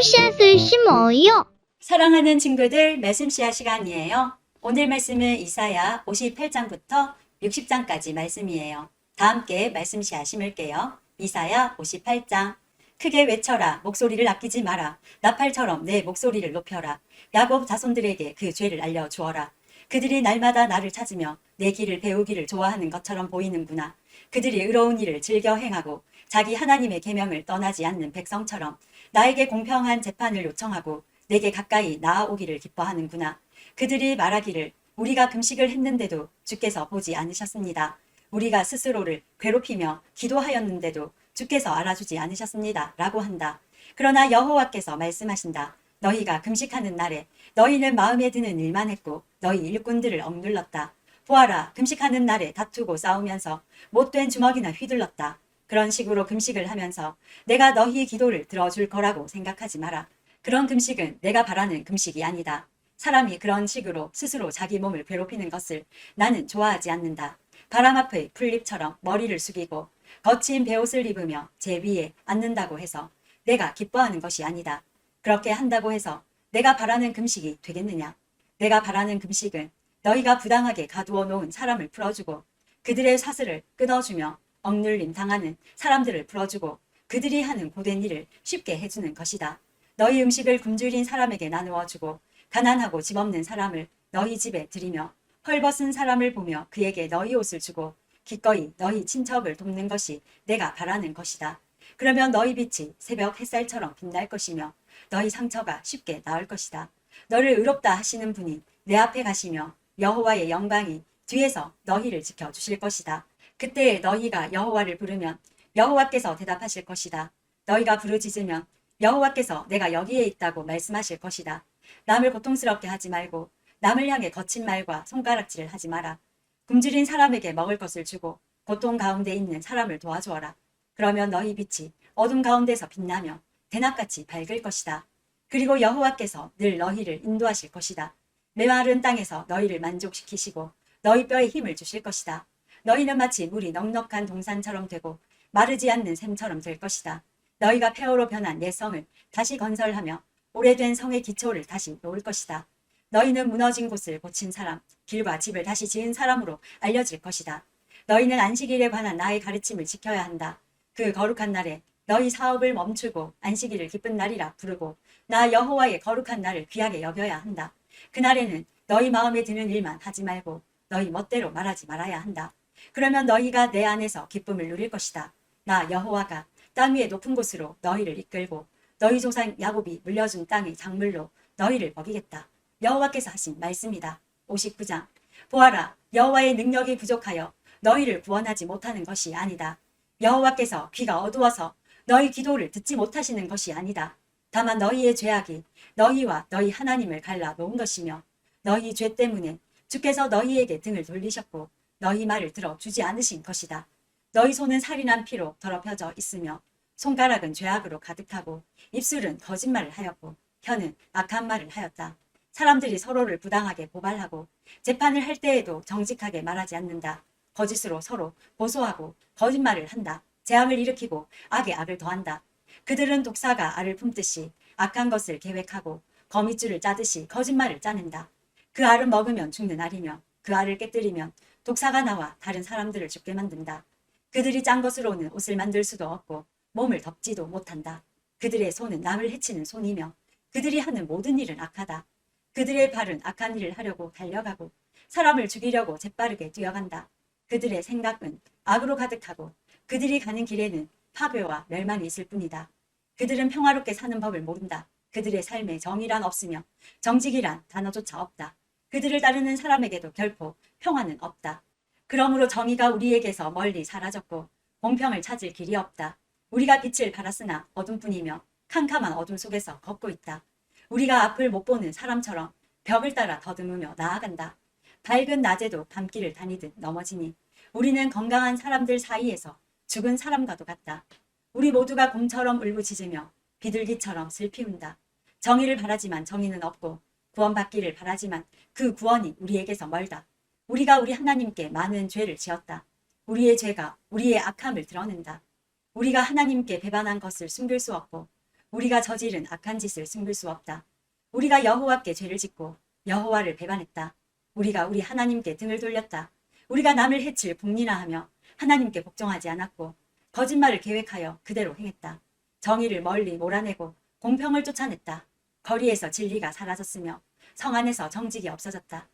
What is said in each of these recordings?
말씀 씨앗을 심어요. 사랑하는 친구들 말씀 시간 시간이에요. 오늘 말씀은 이사야 58장부터 60장까지 말씀이에요. 다 함께 말씀 시간 심을게요. 이사야 58장 크게 외쳐라 목소리를 아끼지 마라 나팔처럼 내 목소리를 높여라 야곱 자손들에게 그 죄를 알려 주어라 그들이 날마다 나를 찾으며 내 길을 배우기를 좋아하는 것처럼 보이는구나 그들이 의로운 일을 즐겨 행하고 자기 하나님의 계명을 떠나지 않는 백성처럼 나에게 공평한 재판을 요청하고 내게 가까이 나아오기를 기뻐하는구나. 그들이 말하기를 우리가 금식을 했는데도 주께서 보지 않으셨습니다. 우리가 스스로를 괴롭히며 기도하였는데도 주께서 알아주지 않으셨습니다. 라고 한다. 그러나 여호와께서 말씀하신다. 너희가 금식하는 날에 너희는 마음에 드는 일만 했고 너희 일꾼들을 억눌렀다. 보아라 금식하는 날에 다투고 싸우면서 못된 주먹이나 휘둘렀다. 그런 식으로 금식을 하면서 내가 너희 기도를 들어줄 거라고 생각하지 마라. 그런 금식은 내가 바라는 금식이 아니다. 사람이 그런 식으로 스스로 자기 몸을 괴롭히는 것을 나는 좋아하지 않는다. 바람 앞의 풀잎처럼 머리를 숙이고 거친 베옷을 입으며 제 위에 앉는다고 해서 내가 기뻐하는 것이 아니다. 그렇게 한다고 해서 내가 바라는 금식이 되겠느냐? 내가 바라는 금식은 너희가 부당하게 가두어 놓은 사람을 풀어주고 그들의 사슬을 끊어주며 억눌림 당하는 사람들을 풀어주고 그들이 하는 고된 일을 쉽게 해주는 것이다. 너희 음식을 굶주린 사람에게 나누어 주고 가난하고 집 없는 사람을 너희 집에 들이며 헐벗은 사람을 보며 그에게 너희 옷을 주고 기꺼이 너희 친척을 돕는 것이 내가 바라는 것이다. 그러면 너희 빛이 새벽 햇살처럼 빛날 것이며 너희 상처가 쉽게 나을 것이다. 너를 의롭다 하시는 분이 내 앞에 가시며 여호와의 영광이 뒤에서 너희를 지켜 주실 것이다. 그때 너희가 여호와를 부르면 여호와께서 대답하실 것이다. 너희가 부르짖으면 여호와께서 내가 여기에 있다고 말씀하실 것이다. 남을 고통스럽게 하지 말고 남을 향해 거친 말과 손가락질을 하지 마라. 굶주린 사람에게 먹을 것을 주고 고통 가운데 있는 사람을 도와주어라. 그러면 너희 빛이 어둠 가운데서 빛나며 대낮같이 밝을 것이다. 그리고 여호와께서 늘 너희를 인도하실 것이다. 메마른 땅에서 너희를 만족시키시고 너희 뼈에 힘을 주실 것이다. 너희는 마치 물이 넉넉한 동산처럼 되고 마르지 않는 샘처럼 될 것이다. 너희가 폐허로 변한 옛 성을 다시 건설하며 오래된 성의 기초를 다시 놓을 것이다. 너희는 무너진 곳을 고친 사람, 길과 집을 다시 지은 사람으로 알려질 것이다. 너희는 안식일에 관한 나의 가르침을 지켜야 한다. 그 거룩한 날에 너희 사업을 멈추고 안식일을 기쁜 날이라 부르고 나 여호와의 거룩한 날을 귀하게 여겨야 한다. 그날에는 너희 마음에 드는 일만 하지 말고 너희 멋대로 말하지 말아야 한다. 그러면 너희가 내 안에서 기쁨을 누릴 것이다. 나 여호와가 땅 위의 높은 곳으로 너희를 이끌고 너희 조상 야곱이 물려준 땅의 작물로 너희를 먹이겠다. 여호와께서 하신 말씀이다. 59장 보아라 여호와의 능력이 부족하여 너희를 구원하지 못하는 것이 아니다. 여호와께서 귀가 어두워서 너희 기도를 듣지 못하시는 것이 아니다. 다만 너희의 죄악이 너희와 너희 하나님을 갈라 놓은 것이며 너희 죄 때문에 주께서 너희에게 등을 돌리셨고 너희 말을 들어 주지 않으신 것이다. 너희 손은 살인한 피로 더럽혀져 있으며 손가락은 죄악으로 가득하고 입술은 거짓말을 하였고 혀는 악한 말을 하였다. 사람들이 서로를 부당하게 고발하고 재판을 할 때에도 정직하게 말하지 않는다. 거짓으로 서로 보소하고 거짓말을 한다. 재앙을 일으키고 악에 악을 더한다. 그들은 독사가 알을 품듯이 악한 것을 계획하고 거미줄을 짜듯이 거짓말을 짜낸다. 그 알을 먹으면 죽는 알이며 그 알을 깨뜨리면 독사가 나와 다른 사람들을 죽게 만든다. 그들이 짠 것으로는 옷을 만들 수도 없고 몸을 덮지도 못한다. 그들의 손은 남을 해치는 손이며 그들이 하는 모든 일은 악하다. 그들의 발은 악한 일을 하려고 달려가고 사람을 죽이려고 재빠르게 뛰어간다. 그들의 생각은 악으로 가득하고 그들이 가는 길에는 파괴와 멸망이 있을 뿐이다. 그들은 평화롭게 사는 법을 모른다. 그들의 삶에 정의란 없으며 정직이란 단어조차 없다. 그들을 따르는 사람에게도 결코 평화는 없다. 그러므로 정의가 우리에게서 멀리 사라졌고 공평을 찾을 길이 없다. 우리가 빛을 발았으나 어둠뿐이며 캄캄한 어둠 속에서 걷고 있다. 우리가 앞을 못 보는 사람처럼 벽을 따라 더듬으며 나아간다. 밝은 낮에도 밤길을 다니듯 넘어지니 우리는 건강한 사람들 사이에서 죽은 사람과도 같다. 우리 모두가 곰처럼 울부짖으며 비둘기처럼 슬피 운다. 정의를 바라지만 정의는 없고 구원받기를 바라지만 그 구원이 우리에게서 멀다. 우리가 우리 하나님께 많은 죄를 지었다. 우리의 죄가 우리의 악함을 드러낸다. 우리가 하나님께 배반한 것을 숨길 수 없고 우리가 저지른 악한 짓을 숨길 수 없다. 우리가 여호와께 죄를 짓고 여호와를 배반했다. 우리가 우리 하나님께 등을 돌렸다. 우리가 남을 해칠 복리나 하며 하나님께 복종하지 않았고 거짓말을 계획하여 그대로 행했다. 정의를 멀리 몰아내고 공평을 쫓아냈다. 거리에서 진리가 사라졌으며 성 안에서 정직이 없어졌다.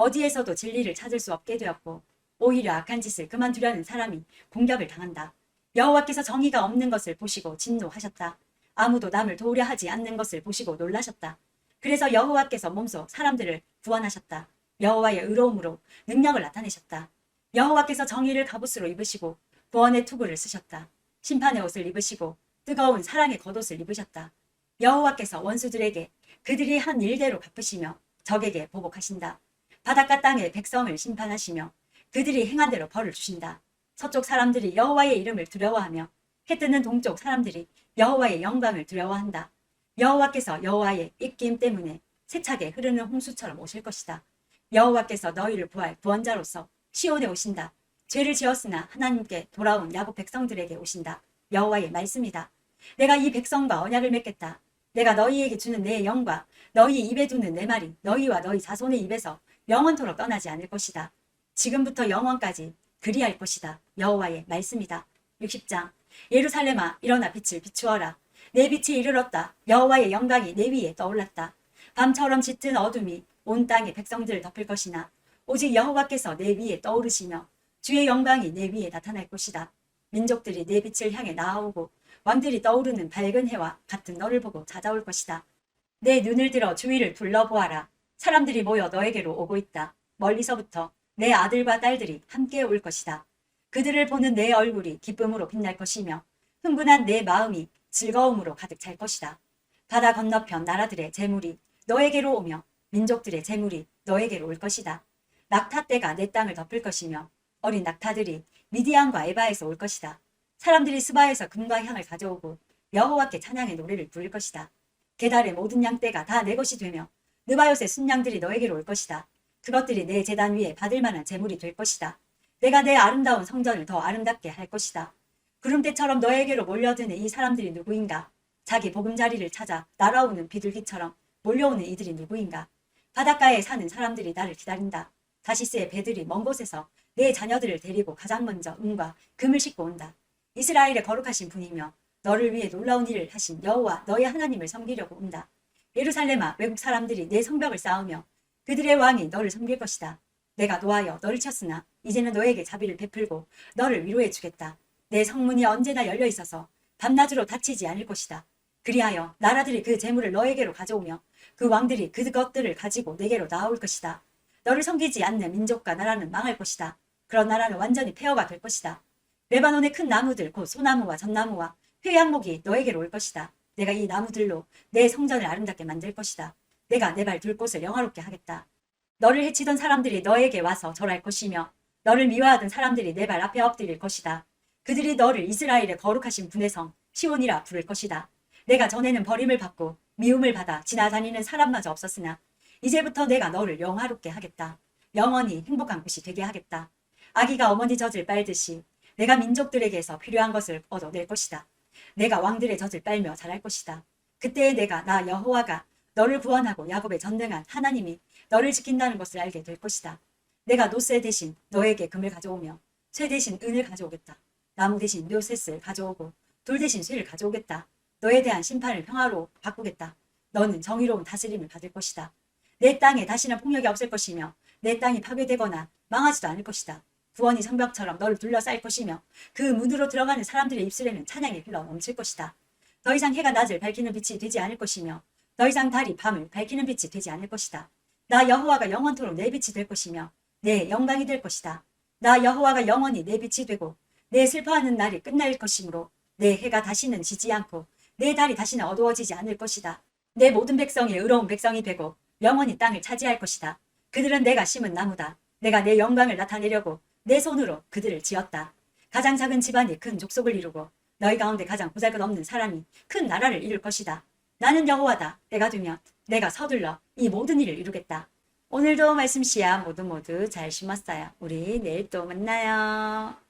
어디에서도 진리를 찾을 수 없게 되었고 오히려 악한 짓을 그만두려는 사람이 공격을 당한다. 여호와께서 정의가 없는 것을 보시고 진노하셨다. 아무도 남을 도우려 하지 않는 것을 보시고 놀라셨다. 그래서 여호와께서 몸소 사람들을 구원하셨다. 여호와의 의로움으로 능력을 나타내셨다. 여호와께서 정의를 갑옷으로 입으시고 구원의 투구를 쓰셨다. 심판의 옷을 입으시고 뜨거운 사랑의 겉옷을 입으셨다. 여호와께서 원수들에게 그들이 한 일대로 갚으시며 적에게 보복하신다. 바닷가 땅의 백성을 심판하시며 그들이 행한 대로 벌을 주신다. 서쪽 사람들이 여호와의 이름을 두려워하며 해 뜨는 동쪽 사람들이 여호와의 영광을 두려워한다. 여호와께서 여호와의 입김 때문에 세차게 흐르는 홍수처럼 오실 것이다. 여호와께서 너희를 구할 구원자로서 시온에 오신다. 죄를 지었으나 하나님께 돌아온 야곱 백성들에게 오신다. 여호와의 말씀이다. 내가 이 백성과 언약을 맺겠다. 내가 너희에게 주는 내 영과 너희 입에 두는 내 말이 너희와 너희 자손의 입에서 영원토록 떠나지 않을 것이다. 지금부터 영원까지 그리할 것이다. 여호와의 말씀이다. 60장 예루살렘아 일어나 빛을 비추어라. 내 빛이 이르렀다. 여호와의 영광이 내 위에 떠올랐다. 밤처럼 짙은 어둠이 온 땅의 백성들을 덮을 것이나 오직 여호와께서 내 위에 떠오르시며 주의 영광이 내 위에 나타날 것이다. 민족들이 내 빛을 향해 나아오고 왕들이 떠오르는 밝은 해와 같은 너를 보고 찾아올 것이다. 내 눈을 들어 주위를 둘러보아라. 사람들이 모여 너에게로 오고 있다. 멀리서부터 내 아들과 딸들이 함께 올 것이다. 그들을 보는 내 얼굴이 기쁨으로 빛날 것이며 흥분한 내 마음이 즐거움으로 가득 찰 것이다. 바다 건너편 나라들의 재물이 너에게로 오며 민족들의 재물이 너에게로 올 것이다. 낙타 떼가 내 땅을 덮을 것이며 어린 낙타들이 미디안과 에바에서 올 것이다. 사람들이 스바에서 금과 향을 가져오고 여호와께 찬양의 노래를 부를 것이다. 게달의 모든 양떼가 다 내 것이 되며 느바요의 순양들이 너에게로 올 것이다. 그것들이 내 재단 위에 받을 만한 재물이 될 것이다. 내가 내 아름다운 성전을 더 아름답게 할 것이다. 구름대처럼 너에게로 몰려드는 이 사람들이 누구인가? 자기 보금자리를 찾아 날아오는 비둘기처럼 몰려오는 이들이 누구인가? 바닷가에 사는 사람들이 나를 기다린다. 다시스의 배들이 먼 곳에서 내 자녀들을 데리고 가장 먼저 은과 금을 싣고 온다. 이스라엘의 거룩하신 분이며 너를 위해 놀라운 일을 하신 여호와 너의 하나님을 섬기려고 온다. 예루살렘아 외국 사람들이 내 성벽을 쌓으며 그들의 왕이 너를 섬길 것이다. 내가 노하여 너를 쳤으나 이제는 너에게 자비를 베풀고 너를 위로해 주겠다. 내 성문이 언제나 열려 있어서 밤낮으로 닫히지 않을 것이다. 그리하여 나라들이 그 재물을 너에게로 가져오며 그 왕들이 그 것들을 가지고 내게로 나올 것이다. 너를 섬기지 않는 민족과 나라는 망할 것이다. 그런 나라는 완전히 폐허가 될 것이다. 레바논의 큰 나무들 곧 소나무와 전나무와 회양목이 너에게로 올 것이다. 내가 이 나무들로 내 성전을 아름답게 만들 것이다. 내가 내 발 둘 곳을 영화롭게 하겠다. 너를 해치던 사람들이 너에게 와서 절할 것이며 너를 미워하던 사람들이 내 발 앞에 엎드릴 것이다. 그들이 너를 이스라엘의 거룩하신 분의 성 시온이라 부를 것이다. 내가 전에는 버림을 받고 미움을 받아 지나다니는 사람마저 없었으나 이제부터 내가 너를 영화롭게 하겠다. 영원히 행복한 곳이 되게 하겠다. 아기가 어머니 젖을 빨듯이 내가 민족들에게서 필요한 것을 얻어낼 것이다. 내가 왕들의 젖을 빨며 자랄 것이다. 그때에 내가 나 여호와가 너를 구원하고 야곱의 전능한 하나님이 너를 지킨다는 것을 알게 될 것이다. 내가 노쇠 대신 너에게 금을 가져오며 쇠 대신 은을 가져오겠다. 나무 대신 묘셋을 가져오고 돌 대신 쇠를 가져오겠다. 너에 대한 심판을 평화로 바꾸겠다. 너는 정의로운 다스림을 받을 것이다. 내 땅에 다시는 폭력이 없을 것이며 내 땅이 파괴되거나 망하지도 않을 것이다. 구원이 성벽처럼 너를 둘러싸일 것이며 그 문으로 들어가는 사람들의 입술에는 찬양이 흘러 넘칠 것이다. 더 이상 해가 낮을 밝히는 빛이 되지 않을 것이며 더 이상 달이 밤을 밝히는 빛이 되지 않을 것이다. 나 여호와가 영원토록 내 빛이 될 것이며 내 영광이 될 것이다. 나 여호와가 영원히 내 빛이 되고 내 슬퍼하는 날이 끝날 것이므로 내 해가 다시는 지지 않고 내 달이 다시는 어두워지지 않을 것이다. 내 모든 백성이 의로운 백성이 되고 영원히 땅을 차지할 것이다. 그들은 내가 심은 나무다. 내가 내 영광을 나타내려고 내 손으로 그들을 지었다. 가장 작은 집안이 큰 족속을 이루고 너희 가운데 가장 보잘것없는 사람이 큰 나라를 이룰 것이다. 나는 여호와다. 때가 되면 내가 서둘러 이 모든 일을 이루겠다. 오늘도 말씀 시야 모두 모두 잘 심었어요. 우리 내일 또 만나요.